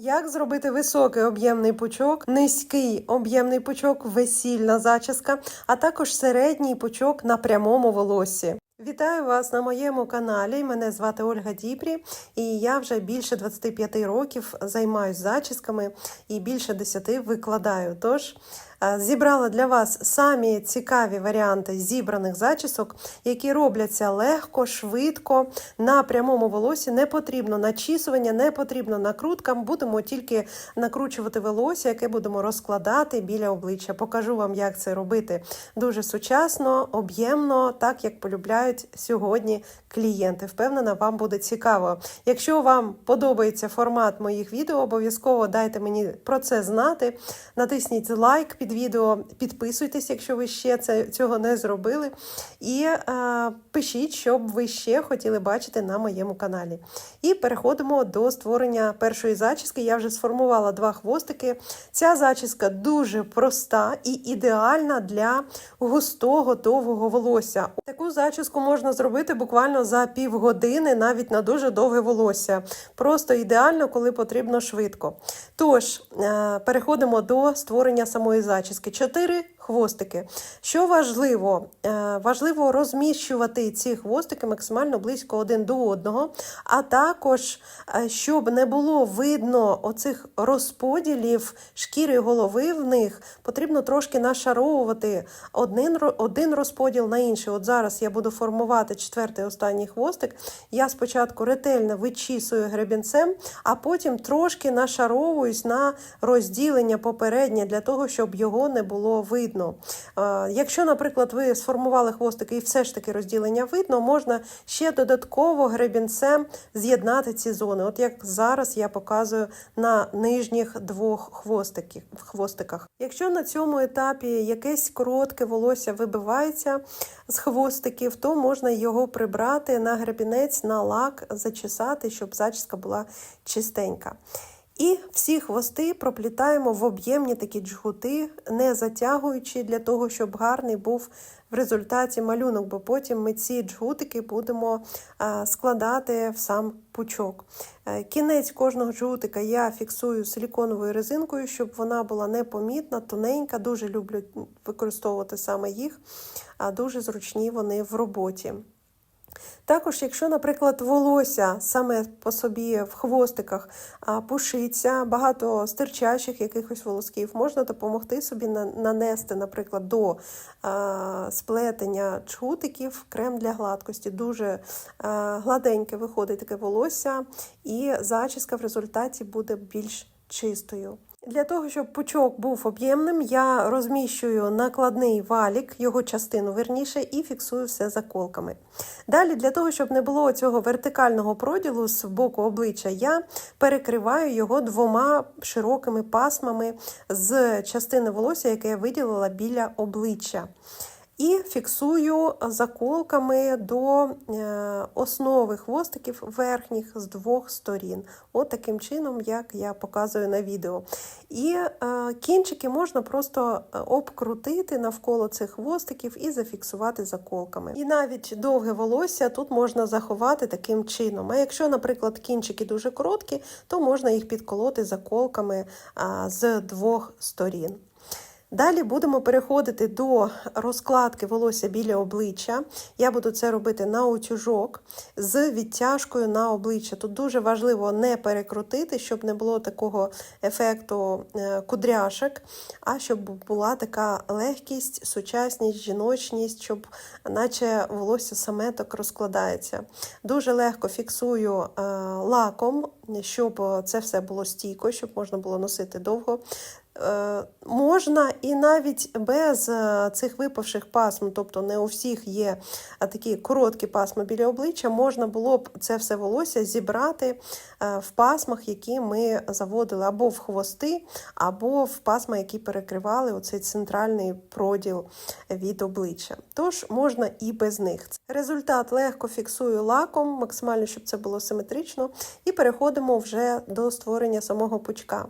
Як зробити високий об'ємний пучок, низький об'ємний пучок, весільна зачіска, а також середній пучок на прямому волосі? Вітаю вас на моєму каналі. Мене звати Ольга Діпрі, і я вже більше 25 років займаюся зачісками і більше 10 викладаю. Тож зібрала для вас самі цікаві варіанти зібраних зачісок, які робляться легко, швидко, на прямому волосі. Не потрібно начісування, не потрібно накрутка. Будемо тільки накручувати волосся, яке будемо розкладати біля обличчя. Покажу вам, як це робити дуже сучасно, об'ємно, так як полюбляють сьогодні клієнти. Впевнена, вам буде цікаво. Якщо вам подобається формат моїх відео, обов'язково дайте мені про це знати. Натисніть лайк під відео, підписуйтесь, якщо ви ще це, цього не зробили. І е, пишіть, що б ви ще хотіли бачити на моєму каналі. І переходимо до створення першої зачіски. Я вже сформувала два хвостики. Ця зачіска дуже проста і ідеальна для густого довгого волосся. Таку зачіску можна зробити буквально за півгодини, навіть на дуже довге волосся. Просто ідеально, коли потрібно швидко. Тож, е, переходимо до створення самої зачіски. Чотири хвостики. Що важливо? Е, Важливо розміщувати ці хвостики максимально близько один до одного, а також, е, щоб не було видно оцих розподілів шкіри голови в них, потрібно трошки нашаровувати один, один розподіл на інший. От зараз я буду формувати четвертий останній хвостик. Я спочатку ретельно вичісую гребінцем, а потім трошки нашаровуюсь на розділення попереднє для того, щоб його не було видно. Е, Якщо, наприклад, ви сформували хвостики і все ж таки розділення видно, можна ще додатково гребінцем з'єднати ці зони. От як зараз я показую на нижніх двох хвостиках. Якщо на цьому етапі якесь коротке волосся вибивається з хвостиків, то можна його прибрати на гребінець, на лак, зачесати, щоб зачіска була чистенька. І всі хвости проплітаємо в об'ємні такі джгути, не затягуючи для того, щоб гарний був в результаті малюнок, бо потім ми ці джгутики будемо складати в сам пучок. Е, Кінець кожного джгутика я фіксую силіконовою резинкою, щоб вона була непомітна, тоненька. Дуже люблю використовувати саме їх, а дуже зручні вони в роботі. Також, якщо, наприклад, волосся саме по собі в хвостиках пушиться, багато стирчачих якихось волосків, можна допомогти собі нанести, наприклад, до сплетення чутиків крем для гладкості. Дуже гладеньке виходить таке волосся, і зачіска в результаті буде більш чистою. Для того, щоб пучок був об'ємним, я розміщую накладний валік, його частину верніше, і фіксую все заколками. Далі, для того, щоб не було цього вертикального проділу з боку обличчя, я перекриваю його двома широкими пасмами з частини волосся, яке я виділила біля обличчя. І фіксую заколками до е, основи хвостиків верхніх з двох сторін. От таким чином, як я показую на відео. І е, кінчики можна просто е, обкрутити навколо цих хвостиків і зафіксувати заколками. І навіть довге волосся тут можна заховати таким чином. А якщо, наприклад, кінчики дуже короткі, то можна їх підколоти заколками з двох сторін. Далі будемо переходити до розкладки волосся біля обличчя. Я буду це робити на утюжок з відтяжкою на обличчя. Тут дуже важливо не перекрутити, щоб не було такого ефекту е, кудряшок, а щоб була така легкість, сучасність, жіночність, щоб наче волосся саме так розкладається. Дуже легко фіксую е, лаком, щоб це все було стійко, щоб можна було носити довго. Е, Можна і навіть без е, цих випавших пасм, тобто не у всіх є такі короткі пасми біля обличчя, можна було б це все волосся зібрати е, в пасмах, які ми заводили або в хвости, або в пасма, які перекривали оцей центральний проділ від обличчя. Тож можна і без них. Результат легко фіксую лаком, максимально, щоб це було симетрично, і переходимо вже до створення самого пучка.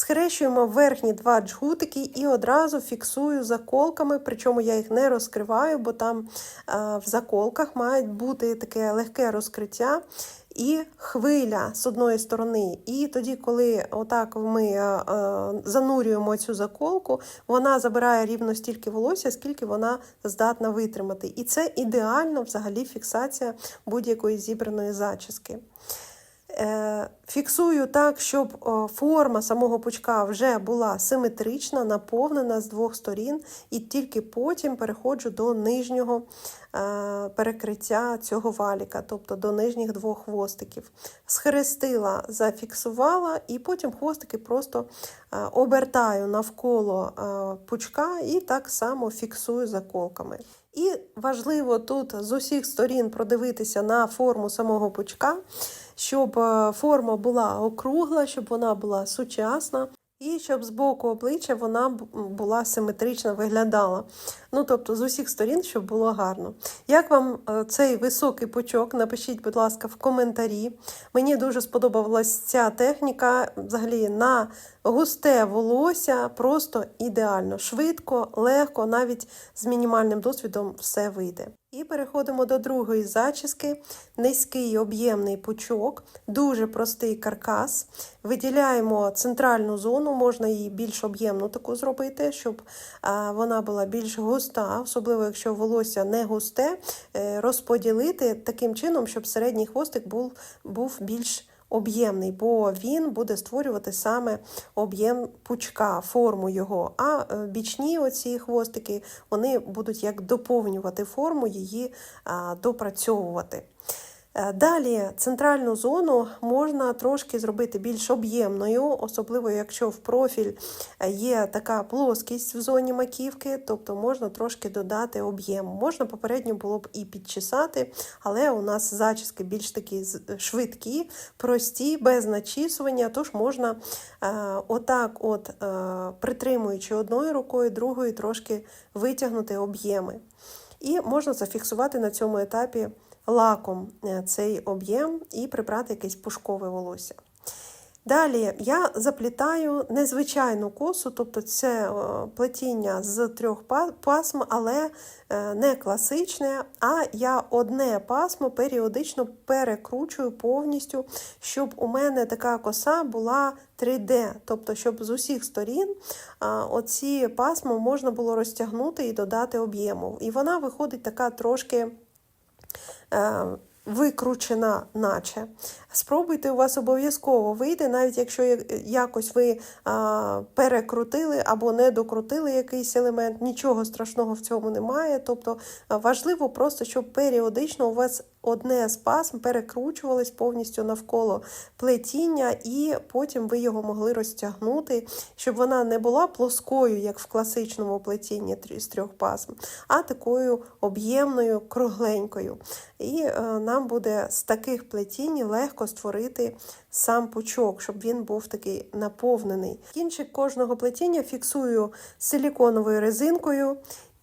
Схрещуємо верхні два джгутики і одразу фіксую заколками, причому я їх не розкриваю, бо там е, в заколках має бути таке легке розкриття. і хвиля з одної сторони. І тоді, коли отак ми е, е, занурюємо цю заколку, вона забирає рівно стільки волосся, скільки вона здатна витримати. І це ідеально взагалі фіксація будь-якої зібраної зачіски. Е, Фіксую так, щоб форма самого пучка вже була симетрична, наповнена з двох сторін, і тільки потім переходжу до нижнього е, перекриття цього валіка, тобто до нижніх двох хвостиків. Схрестила, зафіксувала, і потім хвостики просто е, обертаю навколо пучка і так само фіксую заколками. І важливо тут з усіх сторін продивитися на форму самого пучка, щоб е, форма була округла, щоб вона була сучасна. І щоб з боку обличчя вона була симетрично виглядала. Ну, тобто, з усіх сторін, щоб було гарно. Як вам е, цей високий пучок? Напишіть, будь ласка, в коментарі. Мені дуже сподобалась ця техніка. Взагалі на густе волосся просто ідеально, швидко, легко, навіть з мінімальним досвідом все вийде. І переходимо до другої зачіски. Низький об'ємний пучок, дуже простий каркас. Виділяємо центральну зону, можна її більш об'ємну таку зробити, щоб вона була більш густа, особливо якщо волосся не густе, е, розподілити таким чином, щоб середній хвостик був, був більш об'ємний, бо він буде створювати саме об'єм пучка, форму його. А е, бічні оці хвостики вони будуть як доповнювати форму, її допрацьовувати. Е, Далі центральну зону можна трошки зробити більш об'ємною, особливо якщо в профіль е, є така плоскість в зоні маківки, тобто можна трошки додати об'єму. Можна попередньо було б і підчесати, але у нас зачіски більш такі швидкі, прості, без начісування, тож можна е, отак, от, е, притримуючи одною рукою, другою трошки витягнути об'єми. І можна зафіксувати на цьому етапі лаком е, цей об'єм і прибрати якесь пушкове волосся. Далі я заплітаю незвичайну косу, тобто це е, плетіння з трьох пасм, але е, не класичне, а я одне пасмо періодично перекручую повністю, щоб у мене така коса була 3D, тобто щоб з усіх сторін оці пасма можна було розтягнути і додати об'єму. І вона виходить така трошки викручена, наче. Спробуйте, у вас обов'язково вийде, навіть якщо якось ви а, перекрутили або не докрутили якийсь елемент, нічого страшного в цьому немає. Тобто важливо просто, щоб періодично у вас одне з пасм перекручувалось повністю навколо плетіння, і потім ви його могли розтягнути, щоб вона не була плоскою, як в класичному плетінні з трьох пасм, а такою об'ємною, кругленькою. І е, нам буде з таких плетінь легко створити сам пучок, щоб він був такий наповнений. Кінчик кожного плетіння фіксую силіконовою резинкою.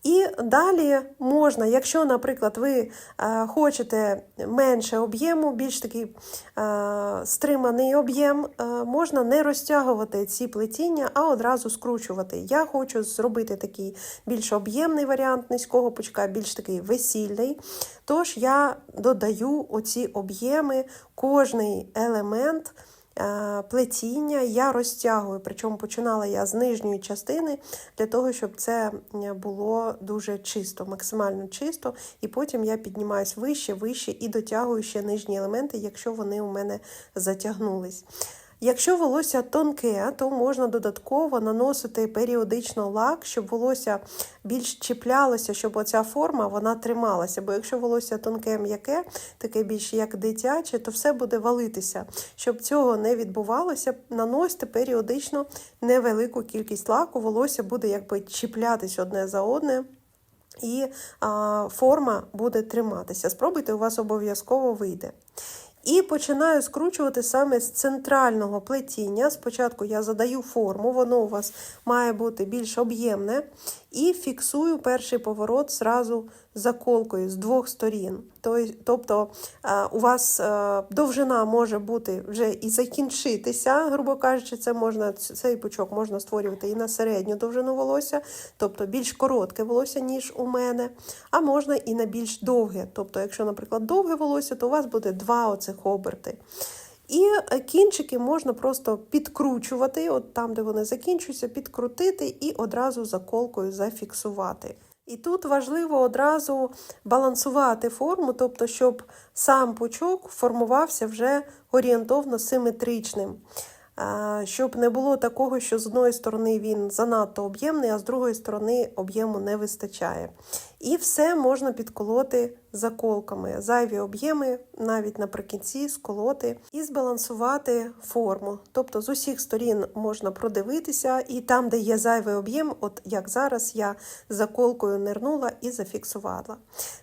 І далі можна, якщо, наприклад, ви е, хочете менше об'єму, більш такий е, стриманий об'єм, е, можна не розтягувати ці плетіння, а одразу скручувати. Я хочу зробити такий більш об'ємний варіант низького пучка, більш такий весільний. Тож я додаю оці об'єми, кожний елемент плетіння я розтягую. Причому починала я з нижньої частини для того, щоб це е, було дуже чисто, максимально чисто. І потім я піднімаюсь вище, вище і дотягую ще нижні елементи, якщо вони у мене затягнулись. Якщо волосся тонке, то можна додатково наносити періодично лак, щоб волосся більш чіплялося, щоб оця форма вона трималася. Бо якщо волосся тонке м'яке, таке більш як дитяче, то все буде валитися. Щоб цього не відбувалося, наносьте періодично невелику кількість лаку, волосся буде якби чіплятись одне за одне. І а, форма буде триматися. Спробуйте, у вас обов'язково вийде. І починаю скручувати саме з центрального плетіння. Спочатку я задаю форму, воно у вас має бути більш об'ємне. І фіксую перший поворот зразу заколкою з двох сторін. Тобто е, у вас е, довжина може бути вже і закінчитися, грубо кажучи, це можна, цей пучок можна створювати і на середню довжину волосся, тобто більш коротке волосся, ніж у мене, а можна і на більш довге. Тобто, якщо, наприклад, довге волосся, то у вас буде два оцих оберти. І е, кінчики можна просто підкручувати, от там, де вони закінчуються, підкрутити і одразу заколкою зафіксувати. І тут важливо одразу балансувати форму, тобто, щоб сам пучок формувався вже орієнтовно симетричним. Щоб не було такого, що з одної сторони він занадто об'ємний, а з другої сторони об'єму не вистачає. І все можна підколоти заколками. Зайві об'єми навіть наприкінці сколоти і збалансувати форму. Тобто з усіх сторін можна продивитися, і там, де є зайвий об'єм, от як зараз я заколкою нирнула і зафіксувала.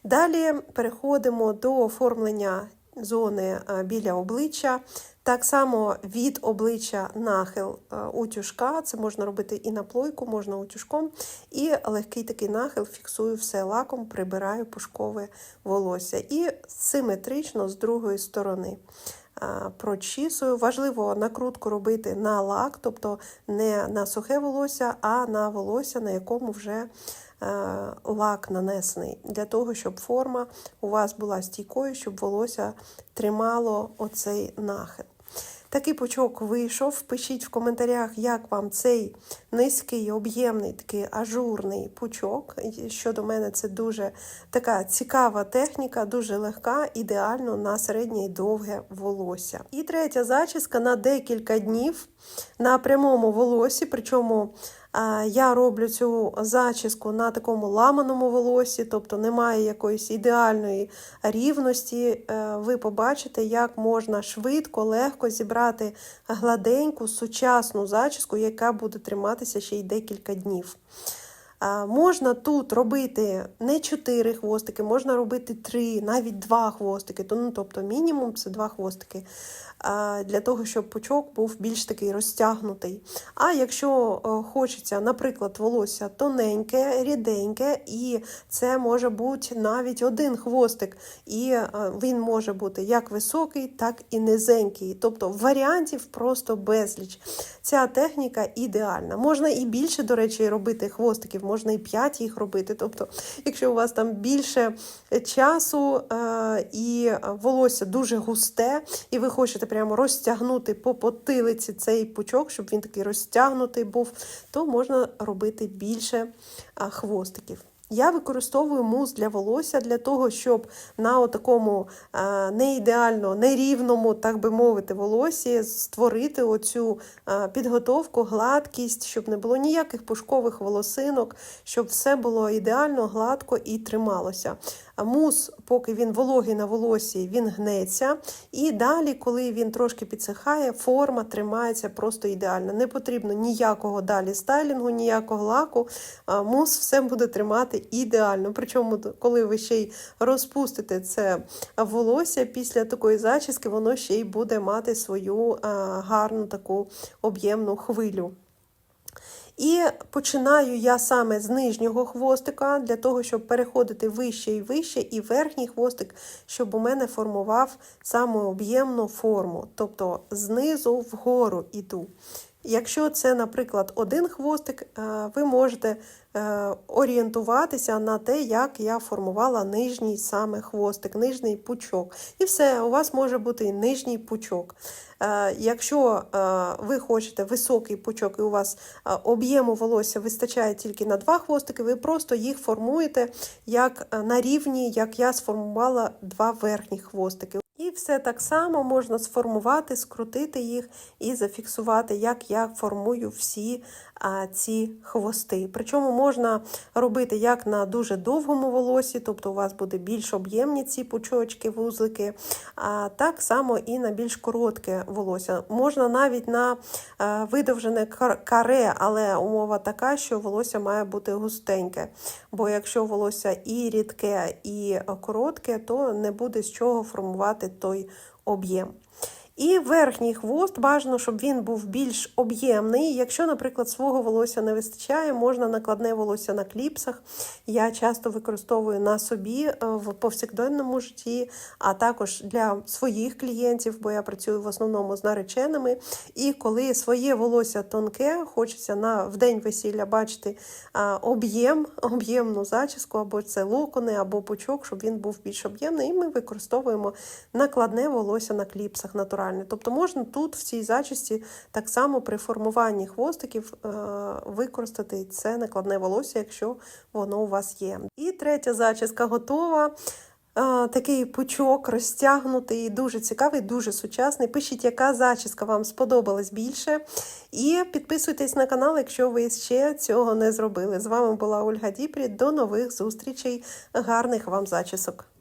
Далі переходимо до оформлення зони е, біля обличчя. Так само від обличчя нахил е, утюжка, це можна робити і на плойку, можна утюжком. І легкий такий нахил фіксую все лаком, прибираю пушкове волосся. І симетрично з другої сторони. Е, Прочісую. Важливо накрутку робити на лак, тобто не на сухе волосся, а на волосся, на якому вже е, лак нанесений, для того, щоб форма у вас була стійкою, щоб волосся тримало оцей нахил. Такий пучок вийшов. Пишіть в коментарях, як вам цей низький, об'ємний, такий ажурний пучок. Щодо мене, це дуже така цікава техніка, дуже легка, ідеально на середнє і довге волосся. І третя зачіска на декілька днів на прямому волосі, причому я роблю цю зачіску на такому ламаному волосі, тобто немає якоїсь ідеальної рівності. Е, Ви побачите, як можна швидко, легко зібрати гладеньку, сучасну зачіску, яка буде триматися ще й декілька днів. Можна тут робити не 4 хвостики, можна робити 3, навіть 2 хвостики. Ну, тобто мінімум це 2 хвостики. Для того, щоб пучок був більш такий розтягнутий. А якщо е, хочеться, наприклад, волосся тоненьке, ріденьке, і це може бути навіть один хвостик, і е, він може бути як високий, так і низенький. Тобто варіантів просто безліч. Ця техніка ідеальна. Можна і більше, до речі, робити хвостиків, можна і 5 їх робити. Тобто, якщо у вас там більше часу е, і волосся дуже густе, і ви хочете прямо розтягнути по потилиці цей пучок, щоб він такий розтягнутий був, то можна робити більше хвостиків. Я використовую мус для волосся для того, щоб на такому неідеально, нерівному, так би мовити, волосі створити оцю підготовку, гладкість, щоб не було ніяких пушкових волосинок, щоб все було ідеально, гладко і трималося. Мус, поки він вологий на волосі, він гнеться. І далі, коли він трошки підсихає, форма тримається просто ідеально. Не потрібно ніякого далі стайлінгу, ніякого лаку. Мус все буде тримати ідеально. Причому, коли ви ще й розпустите це волосся після такої зачіски, воно ще й буде мати свою гарну таку об'ємну хвилю. І починаю я саме з нижнього хвостика, для того, щоб переходити вище і вище, і верхній хвостик, щоб у мене формував саму об'ємну форму, тобто знизу вгору іду. Якщо це, наприклад, один хвостик, ви можете орієнтуватися на те, як я формувала нижній саме хвостик, нижній пучок. І все, у вас може бути нижній пучок. Якщо ви хочете високий пучок і у вас об'єму волосся вистачає тільки на два хвостики, ви просто їх формуєте як на рівні, як я сформувала два верхні хвостики. І все так само можна сформувати, скрутити їх і зафіксувати, як я формую всі а, ці хвости. Причому можна робити як на дуже довгому волосі, тобто у вас буде більш об'ємні ці пучочки, вузлики, а так само і на більш коротке волосся. Можна навіть на а, видовжене каре, але умова така, що волосся має бути густеньке. Бо якщо волосся і рідке, і коротке, то не буде з чого формувати той об'єм. І верхній хвост бажано, щоб він був більш об'ємний. Якщо, наприклад, свого волосся не вистачає, можна накладне волосся на кліпсах. Я часто використовую на собі е, в повсякденному житті, а також для своїх клієнтів, бо я працюю в основному з нареченими. І коли своє волосся тонке, хочеться на в день весілля бачити об'єм, об'ємну зачіску, або це локони, або пучок, щоб він був більш об'ємний. І ми використовуємо накладне волосся на кліпсах натуральне. Тобто можна тут в цій зачісті так само при формуванні хвостиків е, використати це накладне волосся, якщо воно у вас є. І третя зачіска готова. Е, Такий пучок розтягнутий, дуже цікавий, дуже сучасний. Пишіть, яка зачіска вам сподобалась більше. І підписуйтесь на канал, якщо ви ще цього не зробили. З вами була Ольга Діпрі. До нових зустрічей. Гарних вам зачісок!